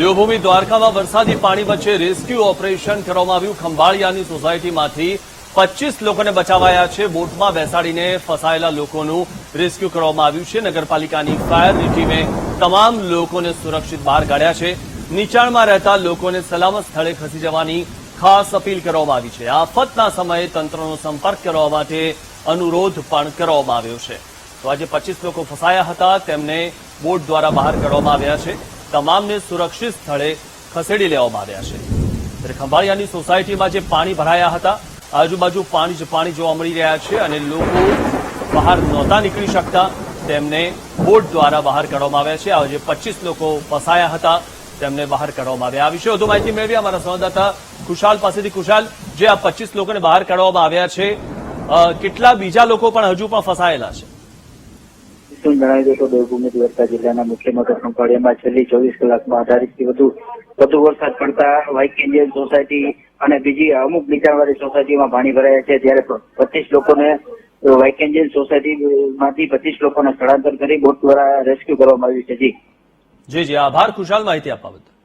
દેવભૂમિ દ્વારકામાં વરસાદી પાણી વચ્ચે રેસ્ક્યુ ઓપરેશન કરવામાં આવ્યું. ખંભાળિયાની સોસાયટીમાંથી પચીસ લોકોને બચાવાયા છે. બોટમાં બેસાડીને ફસાયેલા લોકોનું રેસ્ક્યુ કરવામાં આવ્યું છે. નગરપાલિકાની ફાયરની ટીમે તમામ લોકોને સુરક્ષિત બહાર કાઢ્યા છે. નીચાણમાં રહેતા લોકોને સલામત સ્થળે ખસી જવાની ખાસ અપીલ કરવામાં આવી છે. આફતના સમયે તંત્રનો સંપર્ક કરવા માટે અનુરોધ પણ કરવામાં આવ્યો છે. તો આજે પચીસ લોકો ફસાયા હતા. તેમને બોટ દ્વારા બહાર કાઢવામાં આવ્યા છે. તમામને સુરક્ષિત સ્થળે ખસેડી લેવામાં આવ્યા છે. ત્યારે ખંભાળિયાની સોસાયટીમાં જે પાણી ભરાયા હતા, આજુબાજુ પાણી જ પાણી જોવા મળી રહ્યા છે અને લોકો બહાર નહોતા નીકળી શકતા. તેમને બોટ દ્વારા બહાર કાઢવામાં આવ્યા છે. આજે પચીસ લોકો ફસાયા હતા. તેમને બહાર કાઢવામાં આવ્યા. આ વિશે વધુ માહિતી મેળવી અમારા સંવાદદાતા ખુશાલ પાસેથી. ખુશાલ જે આ પચીસ લોકોને બહાર કાઢવામાં આવ્યા છે કેટલા બીજા લોકો પણ હજુ પણ ફસાયેલા છે? શું જણાવી દો તો દેવભૂમિ દ્વારકા જિલ્લાના મુખ્ય મથક ખંભાળિયામાં છેલ્લી ચોવીસ કલાકમાં અઢારથી વધુ વધુ વરસાદ પડતા વાઇક ઇન્ડિયન સોસાયટી અને બીજી અમુક નીચાણવાળી સોસાયટીમાં પાણી ભરાયા છે. ત્યારે પચીસ લોકોને વાઇક ઇન્ડિયન સોસાયટીમાંથી પચીસ લોકોને સ્થળાંતર કરી બોટ દ્વારા રેસ્ક્યુ કરવામાં આવ્યું છે. જી જી. આભાર. ખુશાલ માહિતી આપવા બદલ.